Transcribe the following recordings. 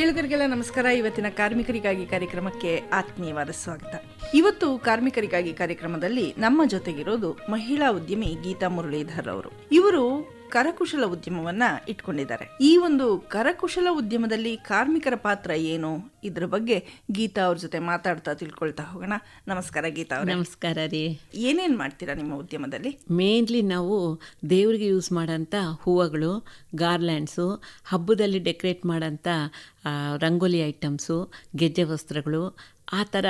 ಕೇಳುಗರಿಗೆಲ್ಲ ನಮಸ್ಕಾರ. ಇವತ್ತಿನ ಕಾರ್ಮಿಕರಿಗಾಗಿ ಕಾರ್ಯಕ್ರಮಕ್ಕೆ ಆತ್ಮೀಯವಾದ ಸ್ವಾಗತ. ಇವತ್ತು ಕಾರ್ಮಿಕರಿಗಾಗಿ ಕಾರ್ಯಕ್ರಮದಲ್ಲಿ ನಮ್ಮ ಜೊತೆಗಿರೋದು ಮಹಿಳಾ ಉದ್ಯಮಿ ಗೀತಾ ಮುರಳೀಧರ್ ಅವರು. ಇವರು ಕರಕುಶಲ ಉದ್ಯಮವನ್ನ ಇಟ್ಕೊಂಡಿದ್ದಾರೆ. ಈ ಒಂದು ಕರಕುಶಲ ಉದ್ಯಮದಲ್ಲಿ ಕಾರ್ಮಿಕರ ಪಾತ್ರ ಏನು? ಇದ್ರ ಬಗ್ಗೆ ಗೀತಾ ಅವ್ರ ಜೊತೆ ಮಾತಾಡ್ತಾ ತಿಳ್ಕೊಳ್ತಾ ಹೋಗೋಣ. ನಮಸ್ಕಾರ ಗೀತಾ ಅವ್ರ. ನಮಸ್ಕಾರ ರೀ. ಏನೇನ್ ಮಾಡ್ತೀರಾ ನಿಮ್ಮ ಉದ್ಯಮದಲ್ಲಿ? ಮೇನ್ಲಿ ನಾವು ದೇವರಿಗೆ ಯೂಸ್ ಮಾಡೋಂಥ ಹೂವುಗಳು ಗಾರ್ಲ್ಯಾಂಡ್ಸು ಹಬ್ಬದಲ್ಲಿ ಡೆಕೋರೇಟ್ ಮಾಡೋಂಥ ರಂಗೋಲಿ ಐಟಮ್ಸು ಗೆಜ್ಜೆ ವಸ್ತ್ರಗಳು ಆ ಥರ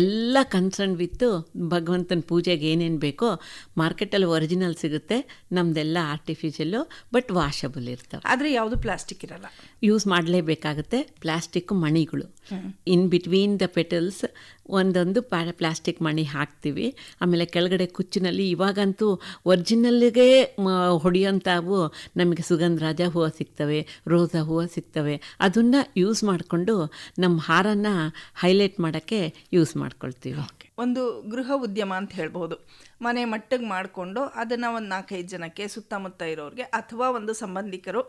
ಎಲ್ಲ ಕನ್ಸರ್ನ್ ವಿತ್ತು ಭಗವಂತನ ಪೂಜೆಗೆ ಏನೇನು ಬೇಕೋ ಮಾರ್ಕೆಟಲ್ಲಿ ಒರಿಜಿನಲ್ ಸಿಗುತ್ತೆ ನಮ್ಮದೆಲ್ಲ ಆರ್ಟಿಫಿಷಿಯಲ್ಲು ಬಟ್ ವಾಷಬಲ್ ಇರ್ತವೆ. ಆದರೆ ಯಾವುದು ಪ್ಲಾಸ್ಟಿಕ್ ಇರಲ್ಲ. ಯೂಸ್ ಮಾಡಲೇಬೇಕಾಗುತ್ತೆ ಪ್ಲಾಸ್ಟಿಕ್ ಮಣಿಗಳು. ಇನ್ ಬಿಟ್ವೀನ್ ದ ಪೆಟಲ್ಸ್ ಒಂದೊಂದು ಪ್ಯಾ ಪ್ಲಾಸ್ಟಿಕ್ ಮಣಿ ಹಾಕ್ತೀವಿ. ಆಮೇಲೆ ಕೆಳಗಡೆ ಕುಚ್ಚಿನಲ್ಲಿ ಇವಾಗಂತೂ ಒರಿಜಿನಲ್ಗೆ ಹೊಡೆಯೋಂಥವು ನಮಗೆ ಸುಗಂಧರಾಜ ಹೂವು ಸಿಗ್ತವೆ ರೋಸಾ ಹೂವು ಸಿಗ್ತವೆ. ಅದನ್ನು ಯೂಸ್ ಮಾಡಿಕೊಂಡು ನಮ್ಮ ಹಾರನ ಹೈಲೈಟ್ ಮಾಡೋಕ್ಕೆ ಯೂಸ್ ಮಾಡ್ಕೊಳ್ತೀವಿ. ಒಂದು ಗೃಹ ಉದ್ಯಮ ಅಂತ ಹೇಳ್ಬೋದು ಮನೆ ಮಟ್ಟಿಗೆ ಮಾಡಿಕೊಂಡು ಅದನ್ನ ಒಂದು ನಾಲ್ಕೈದು ಜನಕ್ಕೆ ಸುತ್ತಮುತ್ತ ಇರೋರಿಗೆ ಅಥವಾ ಒಂದು ಸಂಬಂಧಿಕರು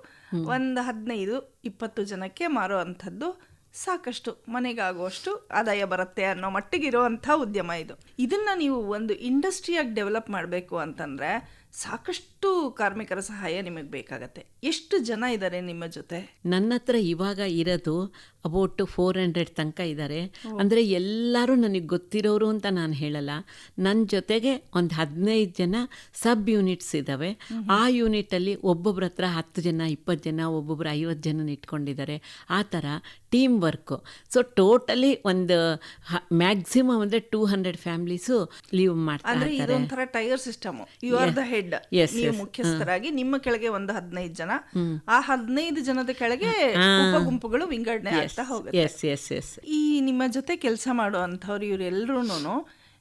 ಒಂದು ಹದಿನೈದು ಇಪ್ಪತ್ತು ಜನಕ್ಕೆ ಮಾರೋ ಅಂಥದ್ದು ಸಾಕಷ್ಟು ಮನೆಗಾಗುವಷ್ಟು ಆದಾಯ ಬರುತ್ತೆ ಅನ್ನೋ ಮಟ್ಟಿಗೆ ಇರುವಂಥ ಉದ್ಯಮ ಇದು. ಇದನ್ನ ನೀವು ಒಂದು ಇಂಡಸ್ಟ್ರಿಯಾಗಿ ಡೆವಲಪ್ ಮಾಡಬೇಕು ಅಂತಂದ್ರೆ ಸಾಕಷ್ಟು ಕಾರ್ಮಿಕರ ಸಹಾಯ ನಿಮಗೆ ಬೇಕಾಗತ್ತೆ. ಎಷ್ಟು ಜನ ಇದ್ದಾರೆ ನಿಮ್ಮ ಜೊತೆ? ನನ್ನ ಹತ್ರ ಇವಾಗ ಇರೋದು ಅಬೌಟ್ ಫೋರ್ ಹಂಡ್ರೆಡ್ ತನಕ ಇದ್ದಾರೆ ಅಂದರೆ ಎಲ್ಲರೂ ನನಗೆ ಗೊತ್ತಿರೋರು ಅಂತ ನಾನು ಹೇಳಲ್ಲ. ನನ್ನ ಜೊತೆಗೆ ಒಂದು ಹದಿನೈದು ಜನ ಸಬ್ ಯೂನಿಟ್ಸ್ ಇದ್ದಾವೆ ಆ ಯೂನಿಟಲ್ಲಿ ಒಬ್ಬೊಬ್ರ ಹತ್ರ ಹತ್ತು ಜನ ಇಪ್ಪತ್ತು ಜನ ಒಬ್ಬೊಬ್ರು ಐವತ್ತು ಜನ ಇಟ್ಕೊಂಡಿದ್ದಾರೆ ಆ ಥರ ಟೀಮ್ ವರ್ಕು ಸೊ ಟೋಟಲಿ ಒಂದು ಮ್ಯಾಕ್ಸಿಮಮ್ ಅಂದರೆ ಟೂ ಹಂಡ್ರೆಡ್ ಫ್ಯಾಮ್ಲೀಸು ಲೀವ್ ಮಾಡ್ತಾ ಹೆಡ್ ನೀವು ಮುಖ್ಯಸ್ಥರಾಗಿ ನಿಮ್ಮ ಕೆಳಗೆ ಒಂದು ಹದಿನೈದು ಜನ. ಆ ಹದಿನೈದು ಜನದ ಕೆಳಗೆ ಉಪ ಗುಂಪುಗಳು ವಿಂಗಡಣೆ ಆಗ್ತಾ ಹೋಗುತ್ತೆ. ಎಸ್ ಎಸ್ ಎಸ್ ಈ ನಿಮ್ಮ ಜೊತೆ ಕೆಲಸ ಮಾಡುವಂಥವ್ರು ಇವರೆಲ್ಲರೂ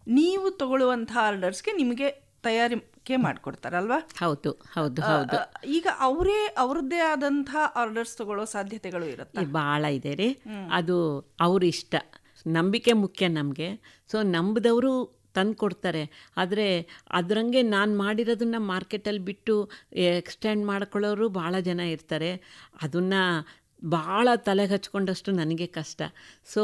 ನೀವು ತಗೊಳ್ಳುವಂತಹ ಆರ್ಡರ್ಸ್ಗೆ ನಿಮಗೆ ತಯಾರಿಕೆ ಮಾಡ್ಕೊಡ್ತಾರಲ್ವಾ? ಹೌದು ಹೌದು ಹೌದು. ಈಗ ಅವರೇ ಅವ್ರದ್ದೇ ಆದಂತಹ ಆರ್ಡರ್ಸ್ ತಗೊಳ್ಳೋ ಸಾಧ್ಯತೆಗಳು ಇರುತ್ತೆ? ಬಹಳ ಇದೆ ರೀ. ಅದು ಅವ್ರ ಇಷ್ಟ ನಂಬಿಕೆ ಮುಖ್ಯ ನಮಗೆ. ಸೊ ನಂಬಿದವರು ತಂದು ಕೊಡ್ತಾರೆ ಆದರೆ ಅದರಂಗೆ ನಾನು ಮಾಡಿರೋದನ್ನ ಮಾರ್ಕೆಟಲ್ಲಿ ಬಿಟ್ಟು ಎಕ್ಸ್ಟೆಂಡ್ ಮಾಡ್ಕೊಳ್ಳೋರು ಭಾಳ ಜನ ಇರ್ತಾರೆ. ಅದನ್ನು ಭಾಳ ತಲೆಗೆ ಹಚ್ಕೊಂಡಷ್ಟು ನನಗೆ ಕಷ್ಟ. ಸೊ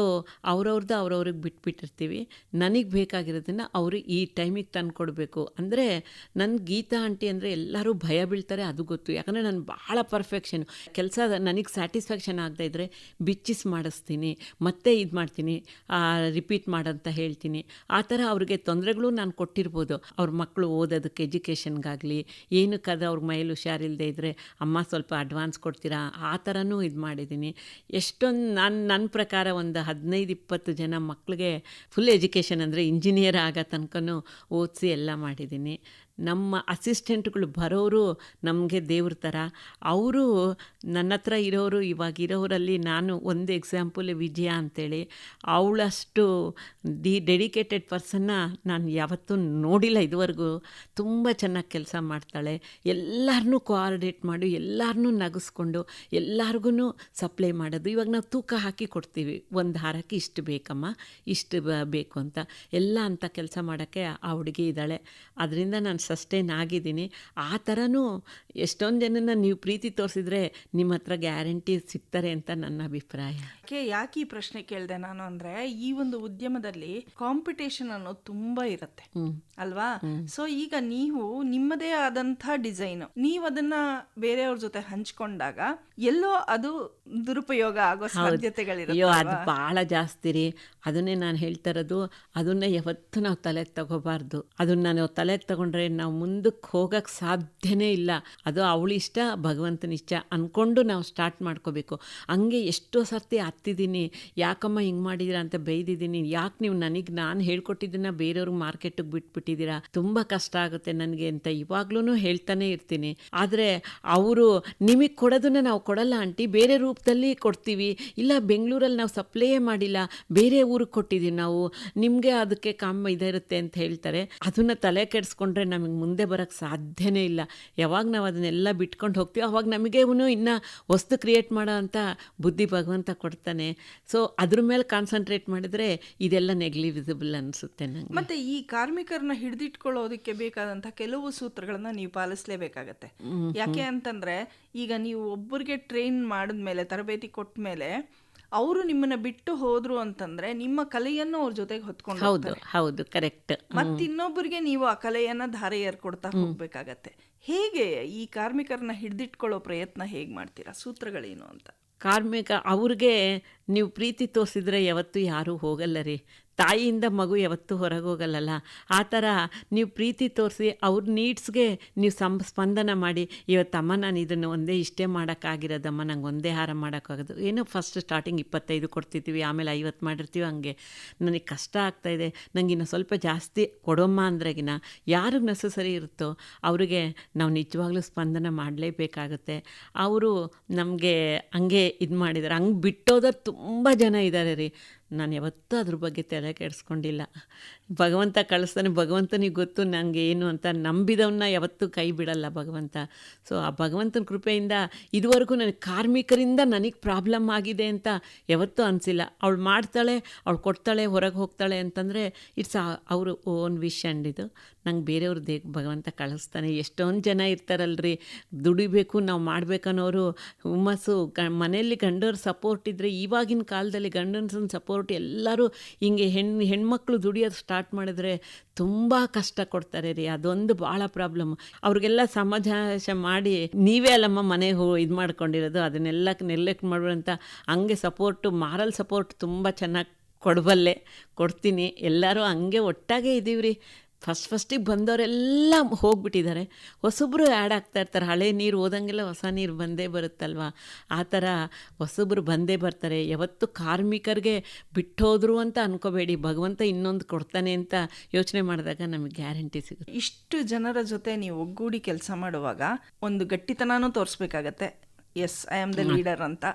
ಅವ್ರವ್ರದ್ದು ಅವ್ರವ್ರಿಗೆ ಬಿಟ್ಬಿಟ್ಟಿರ್ತೀವಿ. ನನಗೆ ಬೇಕಾಗಿರೋದನ್ನು ಅವರು ಈ ಟೈಮಿಗೆ ತಂದು ಕೊಡಬೇಕು ಅಂದರೆ ನನ್ನ ಗೀತಾ ಆಂಟಿ ಅಂದರೆ ಎಲ್ಲರೂ ಭಯ ಬೀಳ್ತಾರೆ, ಅದು ಗೊತ್ತು. ಯಾಕಂದರೆ ನಾನು ಭಾಳ ಪರ್ಫೆಕ್ಷನ್ ಕೆಲಸ ನನಗೆ ಸ್ಯಾಟಿಸ್ಫ್ಯಾಕ್ಷನ್ ಆಗದೆ ಇದ್ದರೆ ಬಿಚ್ಚಿಸ್ ಮಾಡಿಸ್ತೀನಿ, ಮತ್ತೆ ಇದು ಮಾಡ್ತೀನಿ ರಿಪೀಟ್ ಮಾಡಂತ ಹೇಳ್ತೀನಿ. ಆ ಥರ ಅವ್ರಿಗೆ ತೊಂದರೆಗಳು ನಾನು ಕೊಟ್ಟಿರ್ಬೋದು. ಅವ್ರ ಮಕ್ಕಳು ಓದೋದಕ್ಕೆ ಎಜುಕೇಷನ್ಗಾಗಲಿ ಏನಕ್ಕಾದ್ರೆ ಅವ್ರ ಮೈಲು ಹುಷಾರಿಲ್ಲದೆ ಇದ್ದರೆ ಅಮ್ಮ ಸ್ವಲ್ಪ ಅಡ್ವಾನ್ಸ್ ಕೊಡ್ತೀರಾ? ಆ ಥರನೂ ಇದು ಮಾಡಿದ್ದೀನಿ. ಎಷ್ಟೊಂದು ನಾನು ನನ್ನ ಪ್ರಕಾರ ಒಂದು ಹದಿನೈದು, ಇಪ್ಪತ್ತು ಜನ ಮಕ್ಕಳಿಗೆ ಫುಲ್ ಎಜುಕೇಷನ್ ಅಂದರೆ ಇಂಜಿನಿಯರ್ ಆಗೋ ತನಕನೂ ಓದಿಸಿ ಎಲ್ಲ ಮಾಡಿದ್ದೀನಿ. ನಮ್ಮ ಅಸಿಸ್ಟೆಂಟ್ಗಳು ಬರೋರು ನಮಗೆ ದೇವ್ರ ಥರ ಅವರು ನನ್ನ ಹತ್ರ ಇರೋರು, ಇವಾಗ ಇರೋರಲ್ಲಿ ನಾನು ಒಂದು ಎಕ್ಸಾಂಪಲ್ ವಿಜಯ ಅಂತೇಳಿ. ಅವಳಷ್ಟು ಡಿ ಡೆಡಿಕೇಟೆಡ್ ಪರ್ಸನ್ನ ನಾನು ಯಾವತ್ತೂ ನೋಡಿಲ್ಲ ಇದುವರೆಗೂ. ತುಂಬ ಚೆನ್ನಾಗಿ ಕೆಲಸ ಮಾಡ್ತಾಳೆ. ಎಲ್ಲರನ್ನೂ ಕೋಆರ್ಡಿನೇಟ್ ಮಾಡಿ ಎಲ್ಲರನ್ನೂ ನಗಿಸ್ಕೊಂಡು ಎಲ್ಲರಿಗೂ ಸಪ್ಲೈ ಮಾಡೋದು. ಇವಾಗ ನಾವು ತೂಕ ಹಾಕಿ ಕೊಡ್ತೀವಿ. ಒಂದು ಹಾರಕ್ಕೆ ಇಷ್ಟು ಬೇಕಮ್ಮ, ಇಷ್ಟು ಬೇಕು ಅಂತ. ಎಲ್ಲ ಅಂತ ಕೆಲಸ ಮಾಡೋಕ್ಕೆ ಆ ಹುಡುಗಿ ಇದ್ದಾಳೆ. ಅದರಿಂದ ನಾನು ಸಸ್ಟೈನ್ ಆಗಿದ್ದೀನಿ. ಆ ಥರನೂ ಎಷ್ಟೊಂದು ಜನನ ನೀವು ಪ್ರೀತಿ ತೋರಿಸಿದ್ರೆ ನಿಮ್ಮ ಹತ್ರ ಗ್ಯಾರಂಟಿ ಸಿಗ್ತಾರೆ ಅಂತ ನನ್ನ ಅಭಿಪ್ರಾಯ. ಯಾಕೆ ಯಾಕೆ ಈ ಪ್ರಶ್ನೆ ಕೇಳಿದೆ ನಾನು ಅಂದ್ರೆ ಈ ಒಂದು ಉದ್ಯಮದಲ್ಲಿ ಕಾಂಪಿಟೇಷನ್ ಅನ್ನೋದು ತುಂಬಾ ಇರುತ್ತೆ. ಅಲ್ವಾ? ಸೊ ಈಗ ನೀವು ನಿಮ್ಮದೇ ಆದಂಥ ಡಿಸೈನ್ ನೀವು ಅದನ್ನ ಬೇರೆಯವ್ರ ಜೊತೆ ಹಂಚ್ಕೊಂಡಾಗ ಎಲ್ಲೋ ಅದು ದುರುಪಯೋಗ ಆಗೋ ಸಾಧ್ಯತೆಗಳಿರೋ ಅದು ಬಹಳ ಭಾಳ ಜಾಸ್ತಿ ರೀ. ಅದನ್ನೇ ನಾನು ಹೇಳ್ತಾ ಇರೋದು ಅದನ್ನ ಯಾವತ್ತೂ ನಾವು ತಲೆಗೆ ತಗೋಬಾರ್ದು. ಅದನ್ನ ನಾವು ತಲೆಗೆ ತಗೊಂಡ್ರೆ ನಾವು ಮುಂದಕ್ಕೆ ಹೋಗಕ್ಕೆ ಸಾಧ್ಯನೇ ಇಲ್ಲ. ಅದು ಅವಳಿಷ್ಟ ಭಗವಂತನ ಇಷ್ಟ ಅಂದ್ಕೊಂಡು ನಾವು ಸ್ಟಾರ್ಟ್ ಮಾಡ್ಕೋಬೇಕು. ಹಂಗೆ ಎಷ್ಟೋ ಸರ್ತಿ ಹತ್ತಿದ್ದೀನಿ ಯಾಕಮ್ಮ ಹಿಂಗೆ ಮಾಡಿದ್ದೀರಾ ಅಂತ ಬೈದಿದ್ದೀನಿ. ಯಾಕೆ ನೀವು ನನಗೆ ನಾನು ಹೇಳ್ಕೊಟ್ಟಿದ್ದನ್ನ ಬೇರೆಯವ್ರಿಗೆ ಮಾರ್ಕೆಟಿಗೆ ಬಿಟ್ಬಿಟ್ಟಿದ್ದೀರಾ? ತುಂಬ ಕಷ್ಟ ಆಗುತ್ತೆ ನನಗೆ ಅಂತ ಇವಾಗ್ಲೂ ಹೇಳ್ತಾನೆ ಇರ್ತೀನಿ. ಆದರೆ ಅವರು ನಿಮಗೆ ಕೊಡೋದನ್ನ ನಾವು ಕೊಡಲ್ಲ ಆಂಟಿ. ಬೇರೆ ರೂಪದಲ್ಲಿ ಕೊಡ್ತೀವಿ. ಇಲ್ಲ ಬೆಂಗಳೂರಲ್ಲಿ ನಾವು ಸಪ್ಲೈಯೇ ಮಾಡಿಲ್ಲ. ಬೇರೆ ಊರಿಗೆ ಕೊಟ್ಟಿದ್ದೀವಿ ನಾವು. ನಿಮಗೆ ಅದಕ್ಕೆ ಕಾಮ ಇದಿರುತ್ತೆ ಅಂತ ಹೇಳ್ತಾರೆ. ಅದನ್ನು ತಲೆ ಕೆಡಿಸ್ಕೊಂಡ್ರೆ ನಮಗೆ ಮುಂದೆ ಬರೋಕ್ಕೆ ಸಾಧ್ಯನೇ ಇಲ್ಲ. ಯಾವಾಗ ನಾವು ಅದನ್ನೆಲ್ಲ ಬಿಟ್ಕೊಂಡು ಹೋಗ್ತೀವಿ ಅವಾಗ ನಮಗೆ ಅವನು ಇನ್ನು ವಸ್ತು ಕ್ರಿಯೇಟ್ ಮಾಡೋ ಅಂತ ಬುದ್ಧಿ ಭಗವಂತ ಕೊಡ್ತಾನೆ. ಸೊ ಅದ್ರ ಮೇಲೆ ಕಾನ್ಸಂಟ್ರೇಟ್ ಮಾಡಿದ್ರೆ ಇದೆಲ್ಲ ನೆಗ್ಲಿವಿಸಿಬಲ್ ಅನಿಸುತ್ತೆ ನಂಗೆ. ಮತ್ತೆ ಈ ಕಾರ್ಮಿಕರನ್ನ ಹಿಡಿದಿಟ್ಕೊಳ್ಳೋದಕ್ಕೆ ಬೇಕಾದಂಥ ಕೆಲವು ಸೂತ್ರಗಳನ್ನು ನೀವು ಪಾಲಿಸಲೇಬೇಕಾಗತ್ತೆ. ಯಾಕೆ ಅಂತಂದ್ರೆ ಈಗ ನೀವು ಒಬ್ಬರಿಗೆ ಟ್ರೈನ್ ಮಾಡಿದ್ಮೇಲೆ ತರಬೇತಿ ಕೊಟ್ಟ ಮೇಲೆ ಅವರು ನಿಮ್ಮನ್ನ ಬಿಟ್ಟು ಹೋದ್ರು ಅಂತಂದ್ರೆ ನಿಮ್ಮ ಕಲೆಯನ್ನು ಅವ್ರ ಜೊತೆಗೆ ಹೊತ್ಕೊಂಡು ಹೌದು ಹೌದು ಕರೆಕ್ಟ್ ಮತ್ತೆ ಇನ್ನೊಬ್ಬರಿಗೆ ನೀವು ಆ ಕಲೆಯನ್ನ ಧಾರೆ ಏರ್ಕೊಡ್ತಾ ಹೋಗ್ಬೇಕಾಗತ್ತೆ. ಹೇಗೆ ಈ ಕಾರ್ಮಿಕರನ್ನ ಹಿಡಿದಿಟ್ಕೊಳ್ಳೋ ಪ್ರಯತ್ನ ಹೇಗ್ ಮಾಡ್ತೀರಾ? ಸೂತ್ರಗಳೇನು ಅಂತ? ಕಾರ್ಮಿಕ ಅವ್ರಿಗೆ ನೀವು ಪ್ರೀತಿ ತೋರಿಸಿದ್ರೆ ಯಾವತ್ತೂ ಯಾರೂ ಹೋಗಲ್ಲ ರೀ. ತಾಯಿಯಿಂದ ಮಗು ಯಾವತ್ತೂ ಹೊರಗೆ ಹೋಗಲ್ಲಲ್ಲ ಆ ಥರ ನೀವು ಪ್ರೀತಿ ತೋರಿಸಿ ಅವ್ರ ನೀಡ್ಸ್ಗೆ ನೀವು ಸಂ ಸ್ಪಂದನ ಮಾಡಿ ಇವತ್ತಮ್ಮ ನಾನು ಇದನ್ನು ಒಂದೇ ಇಷ್ಟೇ ಮಾಡೋಕ್ಕಾಗಿರೋದಮ್ಮ, ನಂಗೆ ಒಂದೇ ಹಾರ ಮಾಡೋಕ್ಕಾಗೋದು. ಏನೋ ಫಸ್ಟ್ ಸ್ಟಾರ್ಟಿಂಗ್ ಇಪ್ಪತ್ತೈದು ಕೊಡ್ತಿದ್ದೀವಿ, ಆಮೇಲೆ ಐವತ್ತು ಮಾಡಿರ್ತೀವಿ ಹಂಗೆ. ನನಗೆ ಕಷ್ಟ ಆಗ್ತಾಯಿದೆ ನಂಗೆ ಇನ್ನು ಸ್ವಲ್ಪ ಜಾಸ್ತಿ ಕೊಡೋಮ್ಮ ಅಂದ್ರಗಿನ ಯಾರಿಗೆ ನೆಸಸರಿ ಇರುತ್ತೋ ಅವರಿಗೆ ನಾವು ನಿಜವಾಗ್ಲೂ ಸ್ಪಂದನ ಮಾಡಲೇಬೇಕಾಗುತ್ತೆ. ಅವರು ನಮಗೆ ಹಂಗೆ ಇದು ಮಾಡಿದ್ದಾರೆ. ಹಂಗೆ ಬಿಟ್ಟೋದವ್ರು ತುಂಬ ಜನ ಇದ್ದಾರೆ ರೀ. ನಾನು ಯಾವತ್ತೂ ಅದ್ರ ಬಗ್ಗೆ ತಲೆ ಕೆಡಿಸ್ಕೊಂಡಿಲ್ಲ. ಭಗವಂತ ಕಳಿಸ್ತಾನೆ, ಭಗವಂತನಿಗೆ ಗೊತ್ತು ನನಗೆ ಏನು ಅಂತ ನಂಬಿದವನ್ನ ಯಾವತ್ತೂ ಕೈ ಬಿಡಲ್ಲ ಭಗವಂತ. ಸೊ ಆ ಭಗವಂತನ ಕೃಪೆಯಿಂದ ಇದುವರೆಗೂ ನನಗೆ ಕಾರ್ಮಿಕರಿಂದ ನನಗೆ ಪ್ರಾಬ್ಲಮ್ ಆಗಿದೆ ಅಂತ ಯಾವತ್ತೂ ಅನಿಸಿಲ್ಲ. ಅವಳು ಮಾಡ್ತಾಳೆ, ಅವಳು ಕೊಡ್ತಾಳೆ, ಹೊರಗೆ ಹೋಗ್ತಾಳೆ ಅಂತಂದರೆ ಇಟ್ಸ್ ಅವರು ಓನ್ ವಿಶ್ ಆ್ಯಂಡ್ ಇದು. ನಂಗೆ ಬೇರೆಯವ್ರದ್ದು ಭಗವಂತ ಕಳಿಸ್ತಾನೆ. ಎಷ್ಟೊಂದು ಜನ ಇರ್ತಾರಲ್ರಿ. ದುಡಿಬೇಕು, ನಾವು ಮಾಡ್ಬೇಕನ್ನೋರು ಹುಮ್ಮಸ್ಸು. ಗ ಮನೆಯಲ್ಲಿ ಗಂಡರ ಸಪೋರ್ಟ್ ಇದ್ದರೆ ಇವಾಗಿನ ಕಾಲದಲ್ಲಿ ಗಂಡನ ಸಪೋರ್ಟ್ ಎಲ್ಲರೂ ಹಿಂಗೆ ಹೆಣ್ಣು ಹೆಣ್ಮಕ್ಳು ದುಡಿಯೋದು ಸ್ಟಾರ್ಟ್ ಮಾಡಿದ್ರೆ ತುಂಬ ಕಷ್ಟ ಕೊಡ್ತಾರೆ ರೀ. ಅದೊಂದು ಭಾಳ ಪ್ರಾಬ್ಲಮ್ ಅವ್ರಿಗೆಲ್ಲ ಸಮಾಜಾಶ ಮಾಡಿ ನೀವೇ ಅಲ್ಲಮ್ಮ ಮನೆ ಹೋ, ಇದು ಮಾಡ್ಕೊಂಡಿರೋದು, ಅದನ್ನೆಲ್ಲ ನೆಲೆಕ್ಟ್ ಮಾಡುವಂಥ ಹಂಗೆ ಸಪೋರ್ಟು ಮಾರಲ್ ಸಪೋರ್ಟ್ ತುಂಬ ಚೆನ್ನಾಗಿ ಕೊಡಬಲ್ಲೆ ಕೊಡ್ತೀನಿ. ಎಲ್ಲರೂ ಹಂಗೆ ಒಟ್ಟಾಗೆ ಇದ್ದೀವಿ ರೀ ಫಸ್ಟ್ ಫಸ್ಟಿಗೆ ಬಂದವರೆಲ್ಲ ಹೋಗ್ಬಿಟ್ಟಿದ್ದಾರೆ. ಹೊಸಬ್ರು ಆ್ಯಡ್ ಆಗ್ತಾ ಇರ್ತಾರೆ. ಹಳೆ ನೀರು ಹೋದಂಗೆಲ್ಲ ಹೊಸ ನೀರು ಬಂದೇ ಬರುತ್ತಲ್ವ? ಆ ಥರ ಹೊಸಬ್ರು ಬಂದೇ ಬರ್ತಾರೆ. ಯಾವತ್ತು ಕಾರ್ಮಿಕರಿಗೆ ಬಿಟ್ಟೋದ್ರು ಅಂತ ಅನ್ಕೋಬೇಡಿ. ಭಗವಂತ ಇನ್ನೊಂದು ಕೊಡ್ತಾನೆ ಅಂತ ಯೋಚನೆ ಮಾಡಿದಾಗ ನಮಗೆ ಗ್ಯಾರಂಟಿ ಸಿಗುತ್ತೆ. ಇಷ್ಟು ಜನರ ಜೊತೆ ನೀವು ಒಗ್ಗೂಡಿ ಕೆಲಸ ಮಾಡುವಾಗ ಒಂದು ಗಟ್ಟಿತನನೂ ತೋರಿಸ್ಬೇಕಾಗತ್ತೆ. Yes I am the leader ಅಂತ.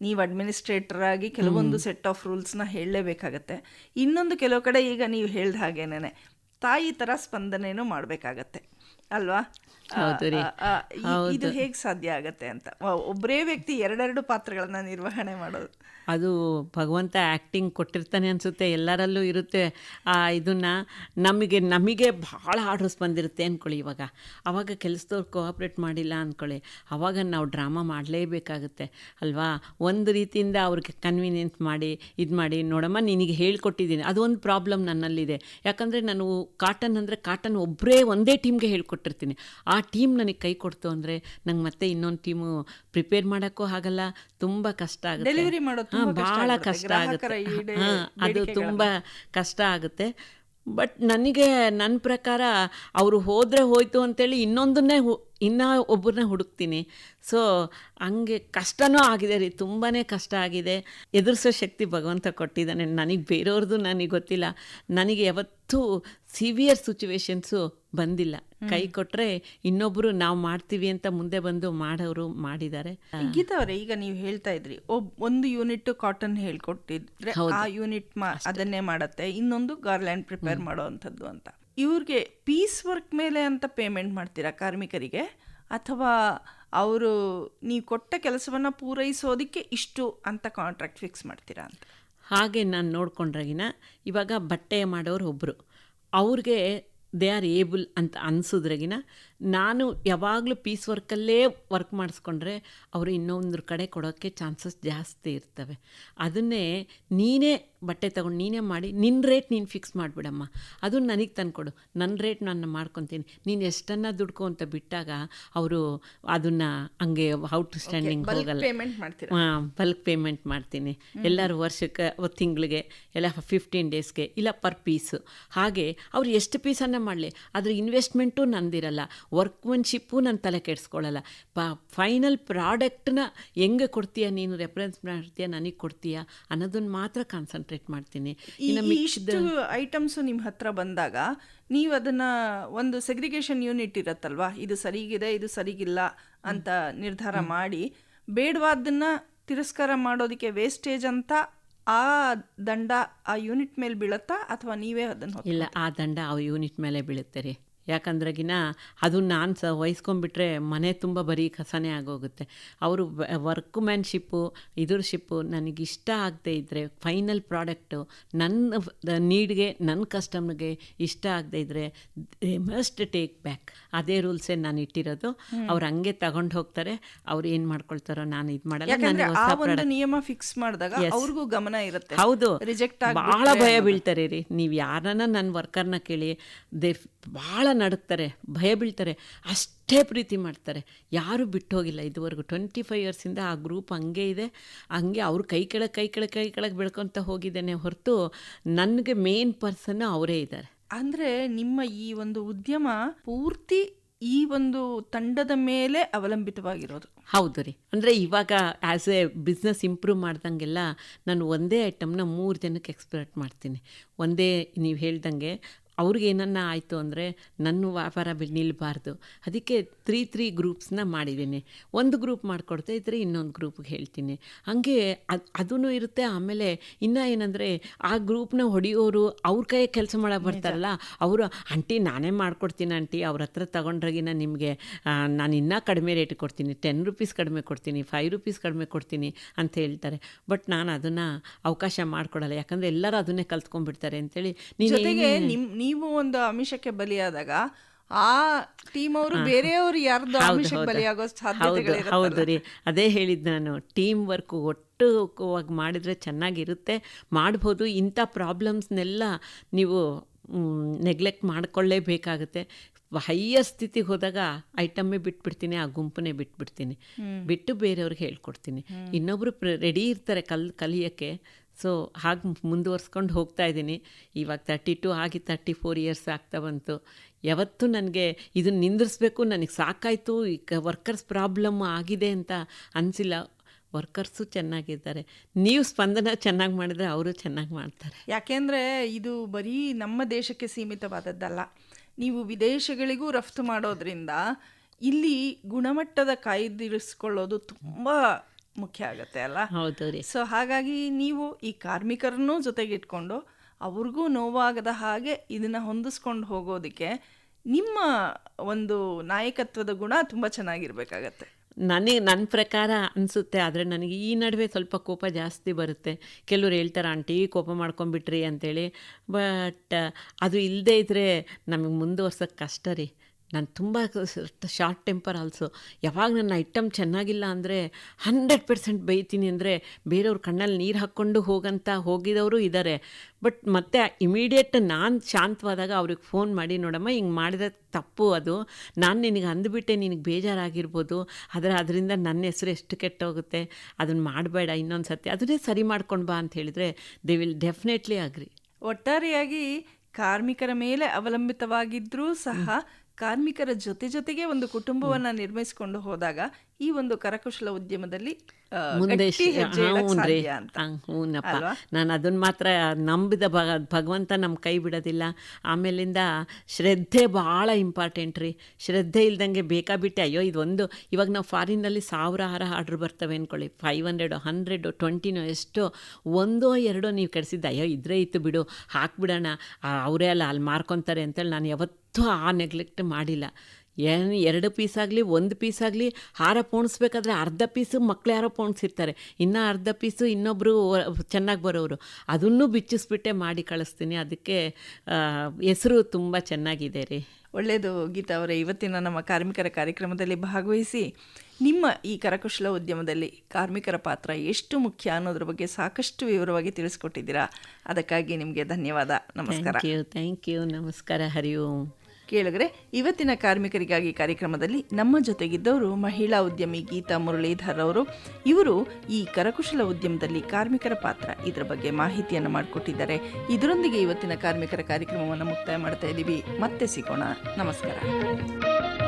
ನೀವು ಅಡ್ಮಿನಿಸ್ಟ್ರೇಟರ್ ಆಗಿ ಕೆಲವೊಂದು ಸೆಟ್ ಆಫ್ ರೂಲ್ಸ್ನ ಹೇಳಲೇಬೇಕಾಗತ್ತೆ. ಇನ್ನೊಂದು ಕೆಲವು ಕಡೆ ಈಗ ನೀವು ಹೇಳ್ದ ಹಾಗೇನೆ ತಾಯಿ ಥರ ಸ್ಪಂದನೆನೂ ಮಾಡಬೇಕಾಗತ್ತೆ. ಅಲ್ವಾ? ಇದು ಹೇಗೆ ಸಾಧ್ಯ ಆಗತ್ತೆ ಅಂತ. ಒಬ್ಬರೇ ವ್ಯಕ್ತಿ ಎರಡೆರಡು ಪಾತ್ರಗಳನ್ನ ನಿರ್ವಹಣೆ ಮಾಡೋದು. ಅದು ಭಗವಂತ ಆ್ಯಕ್ಟಿಂಗ್ ಕೊಟ್ಟಿರ್ತಾನೆ ಅನಿಸುತ್ತೆ ಎಲ್ಲರಲ್ಲೂ ಇರುತ್ತೆ. ಆ ಇದನ್ನು ನಮಗೆ ನಮಗೆ ಭಾಳ ಆರ್ಡ್ರಸ್ ಬಂದಿರುತ್ತೆ ಅಂದ್ಕೊಳ್ಳಿ ಇವಾಗ. ಆವಾಗ ಕೆಲಸದವ್ರು ಕೋಆಪ್ರೇಟ್ ಮಾಡಿಲ್ಲ ಅಂದ್ಕೊಳ್ಳಿ ಆವಾಗ ನಾವು ಡ್ರಾಮಾ ಮಾಡಲೇಬೇಕಾಗುತ್ತೆ ಅಲ್ವಾ? ಒಂದು ರೀತಿಯಿಂದ ಅವ್ರಿಗೆ ಕನ್ವೀನಿಯನ್ಸ್ ಮಾಡಿ ಇದು ಮಾಡಿ ನೋಡಮ್ಮ ನಿನಗೆ ಹೇಳ್ಕೊಟ್ಟಿದ್ದೀನಿ. ಅದೊಂದು ಪ್ರಾಬ್ಲಮ್ ನನ್ನಲ್ಲಿದೆ. ಯಾಕಂದರೆ ನಾನು ಕಾಟನ್ ಅಂದರೆ ಕಾಟನ್ ಒಬ್ಬರೇ ಒಂದೇ ಟೀಮ್ಗೆ ಹೇಳ್ಕೊಟ್ಟಿರ್ತೀನಿ ಆ ಟೀಮ್ ನನಗೆ ಕೈ ಕೊಡ್ತು ಅಂದರೆ ನಂಗೆ ಮತ್ತೆ ಇನ್ನೊಂದು ಟೀಮು ಪ್ರಿಪೇರ್ ಮಾಡೋಕ್ಕೂ ಆಗಲ್ಲ. ತುಂಬ ಕಷ್ಟ ಆಗುತ್ತೆ. ಡೆಲಿವರಿ ಮಾಡೋದು ಭಾಳ ಕಷ್ಟ ಆಗುತ್ತೆ. ಹಾಂ ಅದು. ತುಂಬ ಕಷ್ಟ ಆಗುತ್ತೆ. ಬಟ್ ನನಗೆ ನನ್ನ ಪ್ರಕಾರ ಅವರು ಹೋದರೆ ಹೋಯ್ತು ಅಂತೇಳಿ ಇನ್ನೊಂದನ್ನೇ ಇನ್ನೂ ಒಬ್ಬರನ್ನ ಹುಡುಕ್ತೀನಿ. ಸೊ ಹಂಗೆ ಕಷ್ಟನೂ ಆಗಿದೆ ರೀ. ತುಂಬಾ ಕಷ್ಟ ಆಗಿದೆ. ಎದುರಿಸೋ ಶಕ್ತಿ ಭಗವಂತ ಕೊಟ್ಟಿದ್ದಾನೆ. ನನಗೆ ಬೇರೆಯವ್ರದ್ದು ನನಗೆ ಗೊತ್ತಿಲ್ಲ. ನನಗೆ ಯಾವತ್ತೂ ಸಿವಿಯರ್ ಸಿಚುವೇಶನ್ಸು ಬಂದಿಲ್ಲ. ಕೈ ಕೊಟ್ಟರೆ ಇನ್ನೊಬ್ಬರು ನಾವು ಮಾಡ್ತೀವಿ ಅಂತ ಮುಂದೆ ಬಂದು ಮಾಡೋರು ಮಾಡಿದ್ದಾರೆ. ಗೀತಾ ಅವರೇ ಈಗ ನೀವು ಹೇಳ್ತಾ ಇದ್ರಿ. ಒಬ್ ಒಂದು ಯೂನಿಟ್ ಕಾಟನ್ ಹೇಳ್ಕೊಟ್ಟಿದ್ರೆ ಆ ಯೂನಿಟ್ ಅದನ್ನೇ ಮಾಡತ್ತೆ. ಇನ್ನೊಂದು ಗಾರ್ಲ್ಯಾಂಡ್ ಪ್ರಿಪೇರ್ ಮಾಡೋ ಅಂಥದ್ದು ಅಂತ. ಇವ್ರಿಗೆ ಪೀಸ್ ವರ್ಕ್ ಮೇಲೆ ಅಂತ ಪೇಮೆಂಟ್ ಮಾಡ್ತೀರಾ ಕಾರ್ಮಿಕರಿಗೆ? ಅಥವಾ ಅವರು ನೀವು ಕೊಟ್ಟ ಕೆಲಸವನ್ನು ಪೂರೈಸೋದಕ್ಕೆ ಇಷ್ಟು ಅಂತ ಕಾಂಟ್ರಾಕ್ಟ್ ಫಿಕ್ಸ್ ಮಾಡ್ತೀರಾ ಅಂತ? ಹಾಗೆ ನಾನು ನೋಡ್ಕೊಂಡ್ರಾಗಿನ ಇವಾಗ ಬಟ್ಟೆ ಮಾಡೋರು ಒಬ್ಬರು ಅವ್ರಿಗೆ ದೇ ಆರ್ ಏಬಲ್ ಅಂತ ಅನಿಸಿದ್ರಾಗಿನ ನಾನು ಯಾವಾಗಲೂ ಪೀಸ್ ವರ್ಕಲ್ಲೇ ವರ್ಕ್ ಮಾಡಿಸ್ಕೊಂಡ್ರೆ ಅವರು ಇನ್ನೊಂದ್ರ ಕಡೆ ಕೊಡೋಕ್ಕೆ ಚಾನ್ಸಸ್ ಜಾಸ್ತಿ ಇರ್ತವೆ. ಅದನ್ನೇ ನೀನೇ ಬಟ್ಟೆ ತಗೊಂಡು ನೀನೇ ಮಾಡಿ ನಿನ್ನ ರೇಟ್ ನೀನು ಫಿಕ್ಸ್ ಮಾಡಿಬಿಡಮ್ಮ. ಅದು ನನಗೆ ತಂದುಕೊಡು ನನ್ನ ರೇಟ್ ನಾನು ಮಾಡ್ಕೊತೀನಿ. ನೀನು ಎಷ್ಟನ್ನ ದುಡ್ಕೊ ಅಂತ ಬಿಟ್ಟಾಗ ಅವರು ಅದನ್ನು ಹಂಗೆ ಔಟ್ ಸ್ಟ್ಯಾಂಡಿಂಗ್ ಹೋಗಲ್ಲ. ಹಾಂ ಬಲ್ಕ್ ಪೇಮೆಂಟ್ ಮಾಡ್ತೀನಿ. ಎಲ್ಲರೂ ವರ್ಷಕ್ಕೆ ತಿಂಗಳಿಗೆ ಎಲ್ಲ ಫಿಫ್ಟೀನ್ ಡೇಸ್ಗೆ ಇಲ್ಲ ಪರ್ ಪೀಸು ಹಾಗೆ ಅವ್ರು ಎಷ್ಟು ಪೀಸನ್ನು ಮಾಡಲಿ ಅದ್ರ ಇನ್ವೆಸ್ಟ್ಮೆಂಟು ನಂದಿರಲ್ಲ. ವರ್ಕ್ಮನ್ಶಿಪ್ಪು ನಾನು ತಲೆ ಕೆಡಿಸ್ಕೊಳ್ಳಲ್ಲ ಪ ಫೈನಲ್ ಪ್ರಾಡಕ್ಟ್ನ ಹೆಂಗೆ ಕೊಡ್ತೀಯ? ನೀನು ರೆಫರೆನ್ಸ್ ಮಾಡ್ತೀಯ? ನನಗೆ ಕೊಡ್ತೀಯ? ಅನ್ನೋದನ್ನು ಮಾತ್ರ ಕಾನ್ಸಂಟ್ರೇಟ್ ಮಾಡ್ತೀನಿ. ಇಷ್ಟು ಐಟಮ್ಸ್ ನಿಮ್ಮ ಹತ್ರ ಬಂದಾಗ ನೀವು ಅದನ್ನ ಒಂದು ಸೆಗ್ರಿಗೇಷನ್ ಯೂನಿಟ್ ಇರತ್ತಲ್ವಾ? ಇದು ಸರಿಗಿದೆ ಇದು ಸರಿಗಿಲ್ಲ ಅಂತ ನಿರ್ಧಾರ ಮಾಡಿ ಬೇಡವಾದನ್ನ ತಿರಸ್ಕಾರ ಮಾಡೋದಕ್ಕೆ ವೇಸ್ಟೇಜ್ ಅಂತ ಆ ದಂಡ ಆ ಯೂನಿಟ್ ಮೇಲೆ ಬೀಳುತ್ತಾ ಅಥವಾ ನೀವೇ ಅದನ್ನು ಇಲ್ಲ ಆ ದಂಡ ಆ ಯೂನಿಟ್ ಮೇಲೆ ಬೀಳುತ್ತೆ ರೀ. ಯಾಕಂದ್ರೆಗಿನ ಅದು ನಾನು ಸ ವಹಿಸ್ಕೊಂಡ್ಬಿಟ್ರೆ ಮನೆ ತುಂಬ ಬರೀ ಕಸನೇ ಆಗೋಗುತ್ತೆ. ಅವರು ವರ್ಕ್ ಮ್ಯಾನ್ಶಿಪ್ಪು ಇದ್ರಶಿಪ್ಪು ನನಗಿಷ್ಟ ಆಗದೆ ಇದ್ದರೆ ಫೈನಲ್ ಪ್ರಾಡಕ್ಟು ನನ್ನ ನೀಡ್ಗೆ ನನ್ನ ಕಸ್ಟಮರ್ಗೆ ಇಷ್ಟ ಆಗದೆ ಇದ್ದರೆ ದೇ ಮಸ್ಟ್ ಟೇಕ್ ಬ್ಯಾಕ್. ಅದೇ ರೂಲ್ಸೇ ನಾನು ಇಟ್ಟಿರೋದು. ಅವ್ರು ಹಂಗೆ ತಗೊಂಡು ಹೋಗ್ತಾರೆ. ಅವ್ರು ಏನು ಮಾಡ್ಕೊಳ್ತಾರೋ ನಾನು ಇದು ಮಾಡಲ್ಲ. ನಿಯಮ ಫಿಕ್ಸ್ ಮಾಡಿದಾಗ ಅವ್ರಿಗೂ ಗಮನ ಇರುತ್ತೆ. ಹೌದು. ರಿಜೆಕ್ಟ್ ಭಾಳ ಭಯ ಬೀಳ್ತಾರೆ ರೀ. ನೀವು ಯಾರನ್ನ ನನ್ನ ವರ್ಕರ್ನ ಕೇಳಿ ದೇ ಭಾಳ ನಡುಕ್ತಾರೆ ಭಯ ಬೀಳ್ತಾರೆ ಅಷ್ಟೇ ಪ್ರೀತಿ ಮಾಡ್ತಾರೆ. ಯಾರೂ ಬಿಟ್ಟು ಹೋಗಿಲ್ಲ ಇದುವರೆಗೂ ಟ್ವೆಂಟಿ ಫೈವ್ ಇಯರ್ಸಿಂದ ಆ ಗ್ರೂಪ್ ಹಂಗೆ ಇದೆ. ಹಂಗೆ ಅವ್ರು ಕೈ ಕೆಳಗೆ ಕೈ ಕೆಳಗೆ ಕೈ ಕೆಳಗೆ ಬೆಳ್ಕೊತ ಹೋಗಿದ್ದೇನೆ ಹೊರತು ನನಗೆ ಮೇನ್ ಪರ್ಸನ್ ಅವರೇ ಇದ್ದಾರೆ. ಅಂದರೆ ನಿಮ್ಮ ಈ ಒಂದು ಉದ್ಯಮ ಪೂರ್ತಿ ಈ ಒಂದು ತಂಡದ ಮೇಲೆ ಅವಲಂಬಿತವಾಗಿರೋದು. ಹೌದು ರೀ. ಅಂದರೆ ಇವಾಗ ಆ್ಯಸ್ ಎ ಬಿಸ್ನೆಸ್ ಇಂಪ್ರೂವ್ ಮಾಡ್ದಂಗೆಲ್ಲ ನಾನು ಒಂದೇ ಐಟಮ್ನ ಮೂರು ಜನಕ್ಕೆ ಎಕ್ಸ್ಪರ್ಟ್ ಮಾಡ್ತೀನಿ. ಒಂದೇ ನೀವು ಹೇಳ್ದಂಗೆ ಅವ್ರಿಗೆ ಏನನ್ನ ಆಯಿತು ಅಂದರೆ ನನ್ನ ವ್ಯಾಪಾರ ನಿಲ್ಲಬಾರ್ದು ಅದಕ್ಕೆ ತ್ರೀ ತ್ರೀ ಗ್ರೂಪ್ಸ್ನ ಮಾಡಿದ್ದೀನಿ. ಒಂದು ಗ್ರೂಪ್ ಮಾಡಿಕೊಡ್ತಾ ಇದ್ದರೆ ಇನ್ನೊಂದು ಗ್ರೂಪ್ಗೆ ಹೇಳ್ತೀನಿ. ಹಾಗೆ ಅದು ಅದೂ ಇರುತ್ತೆ. ಆಮೇಲೆ ಇನ್ನೂ ಏನಂದರೆ ಆ ಗ್ರೂಪ್ನ ಹೊಡೆಯೋರು ಅವ್ರ ಕೈ ಕೆಲಸ ಮಾಡಕ್ಕೆ ಬರ್ತಾರಲ್ಲ ಅವರು ಆಂಟಿ ನಾನೇ ಮಾಡ್ಕೊಡ್ತೀನಿ ಆಂಟಿ. ಅವ್ರ ಹತ್ರ ತಗೊಂಡ್ರಾಗಿನ ನಿಮಗೆ ನಾನು ಇನ್ನೂ ಕಡಿಮೆ ರೇಟ್ ಕೊಡ್ತೀನಿ. ಟೆನ್ ರುಪೀಸ್ ಕಡಿಮೆ ಕೊಡ್ತೀನಿ ಫೈವ್ ರುಪೀಸ್ ಕಡಿಮೆ ಕೊಡ್ತೀನಿ ಅಂತ ಹೇಳ್ತಾರೆ. ಬಟ್ ನಾನು ಅದನ್ನು ಅವಕಾಶ ಮಾಡಿಕೊಡಲ್ಲ. ಯಾಕಂದರೆ ಎಲ್ಲರೂ ಅದನ್ನೇ ಕಲ್ತ್ಕೊಂಡ್ಬಿಡ್ತಾರೆ ಅಂತೇಳಿ ನೀನು ನೀವು ಒಂದು ಅಮಿಷಕ್ಕೆ ಬಲಿಯಾದಾಗ ಆ ಟೀಮ್ ಅವರು ಬೇರೆಯವರು ಯಾರ್ದು ಅಮಿಷಕ್ಕೆ ಬಲಿಯಾಗೋ ಸಾಧ್ಯತೆಗಳಿರುತ್ತೆ ಹೌದು ರೀ. ಅದೇ ಹೇಳಿದ್ ನಾನು. ಟೀಮ್ ವರ್ಕ್ ಒಟ್ಟುವಾಗಿ ಮಾಡಿದ್ರೆ ಚೆನ್ನಾಗಿರುತ್ತೆ. ಮಾಡ್ಬೋದು. ಇಂಥ ಪ್ರಾಬ್ಲಮ್ಸ್ನೆಲ್ಲ ನೀವು ನೆಗ್ಲೆಕ್ಟ್ ಮಾಡ್ಕೊಳ್ಳೇಬೇಕಾಗುತ್ತೆ. ಹೈಯರ್ ಸ್ಥಿತಿಗೆ ಹೋದಾಗ ಐಟಮ್ಮೇ ಬಿಟ್ಬಿಡ್ತೀನಿ ಆ ಗುಂಪನ್ನೇ ಬಿಟ್ಬಿಡ್ತೀನಿ. ಬಿಟ್ಟು ಬೇರೆಯವ್ರಿಗೆ ಹೇಳ್ಕೊಡ್ತೀನಿ. ಇನ್ನೊಬ್ಬರು ರೆಡಿ ಇರ್ತಾರೆ ಕಲ್ ಕಲಿಯೋಕ್ಕೆ. ಸೊ ಹಾಗೆ ಮುಂದುವರ್ಸ್ಕೊಂಡು ಹೋಗ್ತಾ ಇದ್ದೀನಿ. ಇವಾಗ ತರ್ಟಿ ಟು ಆಗಿ ತರ್ಟಿ ಫೋರ್ ಇಯರ್ಸ್ ಆಗ್ತಾ ಬಂತು. ಯಾವತ್ತೂ ನನಗೆ ಇದನ್ನು ನಿಂದಿರಿಸ್ಬೇಕು, ನನಗೆ ಸಾಕಾಯಿತು, ಈಗ ವರ್ಕರ್ಸ್ ಪ್ರಾಬ್ಲಮ್ ಆಗಿದೆ ಅಂತ ಅನಿಸಿಲ್ಲ. ವರ್ಕರ್ಸು ಚೆನ್ನಾಗಿದ್ದಾರೆ. ನೀವು ಸ್ಪಂದನ ಚೆನ್ನಾಗಿ ಮಾಡಿದ್ರೆ ಅವರು ಚೆನ್ನಾಗಿ ಮಾಡ್ತಾರೆ. ಯಾಕೆಂದರೆ ಇದು ಬರೀ ನಮ್ಮ ದೇಶಕ್ಕೆ ಸೀಮಿತವಾದದ್ದಲ್ಲ. ನೀವು ವಿದೇಶಗಳಿಗೂ ರಫ್ತು ಮಾಡೋದ್ರಿಂದ ಇಲ್ಲಿ ಗುಣಮಟ್ಟದ ಕಾಯ್ದಿರಿಸ್ಕೊಳ್ಳೋದು ತುಂಬ ಮುಖ್ಯ ಆಗುತ್ತೆ ಅಲ್ಲ? ಹೌದು ರೀ. ಸೊ ಹಾಗಾಗಿ ನೀವು ಈ ಕಾರ್ಮಿಕರನ್ನೂ ಜೊತೆಗಿಟ್ಕೊಂಡು ಅವ್ರಿಗೂ ನೋವಾಗದ ಹಾಗೆ ಇದನ್ನು ಹೊಂದಿಸ್ಕೊಂಡು ಹೋಗೋದಕ್ಕೆ ನಿಮ್ಮ ಒಂದು ನಾಯಕತ್ವದ ಗುಣ ತುಂಬ ಚೆನ್ನಾಗಿರ್ಬೇಕಾಗತ್ತೆ. ನನಗೆ ನನ್ನ ಪ್ರಕಾರ ಅನಿಸುತ್ತೆ ಆದರೆ ನನಗೆ ಈ ನಡುವೆ ಸ್ವಲ್ಪ ಕೋಪ ಜಾಸ್ತಿ ಬರುತ್ತೆ. ಕೆಲವ್ರು ಹೇಳ್ತಾರೆ ಆಂಟಿ ಕೋಪ ಮಾಡ್ಕೊಂಬಿಟ್ರಿ ಅಂತೇಳಿ. ಬಟ್ ಅದು ಇಲ್ಲದೇ ಇದ್ದರೆ ನಮಗೆ ಮುಂದುವರ್ಸೋಕ್ಕೆ ಕಷ್ಟ ರೀ. ನಾನು ತುಂಬ ಶಾರ್ಟ್ ಟೆಂಪರ್ ಆಲ್ಸೋ ಯಾವಾಗ ನನ್ನ ಐಟಮ್ ಚೆನ್ನಾಗಿಲ್ಲ ಅಂದರೆ ಹಂಡ್ರೆಡ್ ಪರ್ಸೆಂಟ್ ಬೈತೀನಿ ಅಂದರೆ ಬೇರೆಯವ್ರ ಕಣ್ಣಲ್ಲಿ ನೀರು ಹಾಕ್ಕೊಂಡು ಹೋಗಂತ ಹೋಗಿದವರು ಇದ್ದಾರೆ ಬಟ್ ಮತ್ತೆ ಇಮಿಡಿಯೇಟ್ ನಾನು ಶಾಂತವಾದಾಗ ಅವ್ರಿಗೆ ಫೋನ್ ಮಾಡಿ ನೋಡಮ್ಮ ಹಿಂಗೆ ಮಾಡಿದ ತಪ್ಪು ಅದು. ನಾನು ನಿನಗೆ ಅಂದುಬಿಟ್ಟೆ ನಿನಗೆ ಬೇಜಾರಾಗಿರ್ಬೋದು. ಆದರೆ ಅದರಿಂದ ನನ್ನ ಹೆಸರು ಎಷ್ಟು ಕೆಟ್ಟೋಗುತ್ತೆ. ಅದನ್ನು ಮಾಡಬೇಡ ಇನ್ನೊಂದು ಸತಿ ಅದನ್ನೇ ಸರಿ ಮಾಡ್ಕೊಂಡು ಬಾ ಅಂತ ಹೇಳಿದರೆ ದೇ ವಿಲ್ ಡೆಫಿನೆಟ್ಲಿ ಆಗ್ರಿ ಒಟ್ಟಾರೆಯಾಗಿ ಕಾರ್ಮಿಕರ ಮೇಲೆ ಅವಲಂಬಿತವಾಗಿದ್ದರೂ ಸಹ ಕಾರ್ಮಿಕರ ಜೊತೆ ಜೊತೆಗೆ ಒಂದು ಕುಟುಂಬವನ್ನು ನಿರ್ಮಿಸಿಕೊಂಡು ಹೋದಾಗ ಈ ಒಂದು ಕರಕುಶಲ ಉದ್ಯಮದಲ್ಲಿ ಮುಂದೆ? ನಾನು ಅದನ್ನ ಮಾತ್ರ ನಂಬಿದ ಭಗ ಭಗವಂತ ನಮ್ಮ ಕೈ ಬಿಡೋದಿಲ್ಲ. ಆಮೇಲಿಂದ ಶ್ರದ್ಧೆ ಭಾಳ ಇಂಪಾರ್ಟೆಂಟ್ ರೀ. ಶ್ರದ್ಧೆ ಇಲ್ದಂಗೆ ಬೇಕಾಬಿಟ್ಟೆ ಅಯ್ಯೋ ಇದೊಂದು ಇವಾಗ ನಾವು ಫಾರಿನ್ನಲ್ಲಿ ಹಾರ ಆರ್ಡ್ರ್ ಬರ್ತವೆ ಅಂದ್ಕೊಳ್ಳಿ ಫೈವ್ ಹಂಡ್ರೆಡು ಹಂಡ್ರೆಡು ಟ್ವೆಂಟಿನೋ ಎಷ್ಟೋ ಒಂದೋ ಎರಡೋ ನೀವು ಕೆಡಿಸಿದ್ದೆ ಅಯ್ಯೋ ಇದ್ರೆ ಇತ್ತು ಬಿಡು ಹಾಕ್ಬಿಡೋಣ. ಅವರೇ ಅಲ್ಲ ಅಲ್ಲಿ ಮಾರ್ಕೊತಾರೆ ಅಂತೇಳಿ ನಾನು ಯಾವತ್ತೂ ಆ ನೆಗ್ಲೆಕ್ಟ್ ಮಾಡಿಲ್ಲ. ಏನು ಎರಡು ಪೀಸ್ ಆಗಲಿ ಒಂದು ಪೀಸ್ ಆಗಲಿ ಹಾರ ಪೋಣಿಸ್ಬೇಕಾದ್ರೆ ಅರ್ಧ ಪೀಸು ಮಕ್ಳು ಯಾರೋ ಪೋಣಿಸಿರ್ತಾರೆ. ಇನ್ನೂ ಅರ್ಧ ಪೀಸು ಇನ್ನೊಬ್ಬರು ಚೆನ್ನಾಗಿ ಬರೋರು ಅದನ್ನು ಬಿಚ್ಚಿಸ್ಬಿಟ್ಟೆ ಮಾಡಿ ಕಳಿಸ್ತೀನಿ. ಅದಕ್ಕೆ ಹೆಸರು ತುಂಬ ಚೆನ್ನಾಗಿದೆ ರೀ. ಒಳ್ಳೆಯದು ಗೀತಾ ಅವರೇ. ಇವತ್ತಿನ ನಮ್ಮ ಕಾರ್ಮಿಕರ ಕಾರ್ಯಕ್ರಮದಲ್ಲಿ ಭಾಗವಹಿಸಿ ನಿಮ್ಮ ಈ ಕರಕುಶಲ ಉದ್ಯಮದಲ್ಲಿ ಕಾರ್ಮಿಕರ ಪಾತ್ರ ಎಷ್ಟು ಮುಖ್ಯ ಅನ್ನೋದ್ರ ಬಗ್ಗೆ ಸಾಕಷ್ಟು ವಿವರವಾಗಿ ತಿಳಿಸ್ಕೊಟ್ಟಿದ್ದೀರಾ. ಅದಕ್ಕಾಗಿ ನಿಮಗೆ ಧನ್ಯವಾದ. ನಮಸ್ಕಾರ. ಥ್ಯಾಂಕ್ ಯು ಥ್ಯಾಂಕ್ ಯು ನಮಸ್ಕಾರ. ಹರಿ ಓಂ. ಕೇಳಿದ್ರೆ ಇವತ್ತಿನ ಕಾರ್ಮಿಕರಿಗಾಗಿ ಕಾರ್ಯಕ್ರಮದಲ್ಲಿ ನಮ್ಮ ಜೊತೆಗಿದ್ದವರು ಮಹಿಳಾ ಉದ್ಯಮಿ ಗೀತಾ ಮುರಳೀಧರ್ ಅವರು. ಇವರು ಈ ಕರಕುಶಲ ಉದ್ಯಮದಲ್ಲಿ ಕಾರ್ಮಿಕರ ಪಾತ್ರ ಇದರ ಬಗ್ಗೆ ಮಾಹಿತಿಯನ್ನು ಮಾಡಿಕೊಟ್ಟಿದ್ದಾರೆ. ಇದರೊಂದಿಗೆ ಇವತ್ತಿನ ಕಾರ್ಮಿಕರ ಕಾರ್ಯಕ್ರಮವನ್ನು ಮುಕ್ತಾಯ ಮಾಡ್ತಾ ಇದ್ದೀವಿ. ಮತ್ತೆ ಸಿಗೋಣ. ನಮಸ್ಕಾರ.